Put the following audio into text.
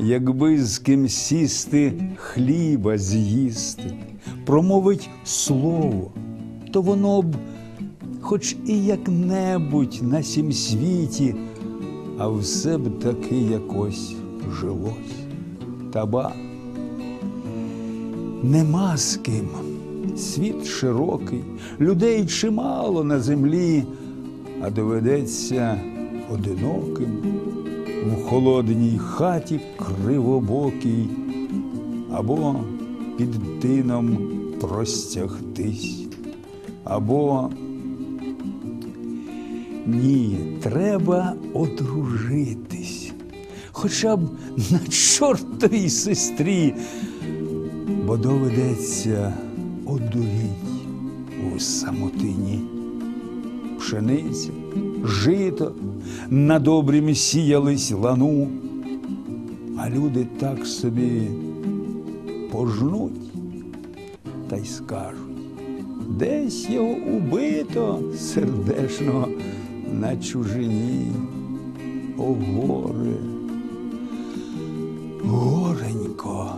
якби з ким сісти хліба з'їсти, промовить слово, то воно б, хоч і як-небудь на сім світі, а все б таки якось жилось. Та ба, нема з ким. Світ широкий, людей чимало на землі, а доведеться одиноким в холодній хаті кривобокій, або під тином простягтись, або ні, треба одружитись, хоча б на чортовій сестрі, бо доведеться одуріть у самотині. Пшениця, жито, на добрім сіялись лану, а люди так собі пожнуть та й скажуть, десь його убито сердешно на чужині. О, горе, горенько.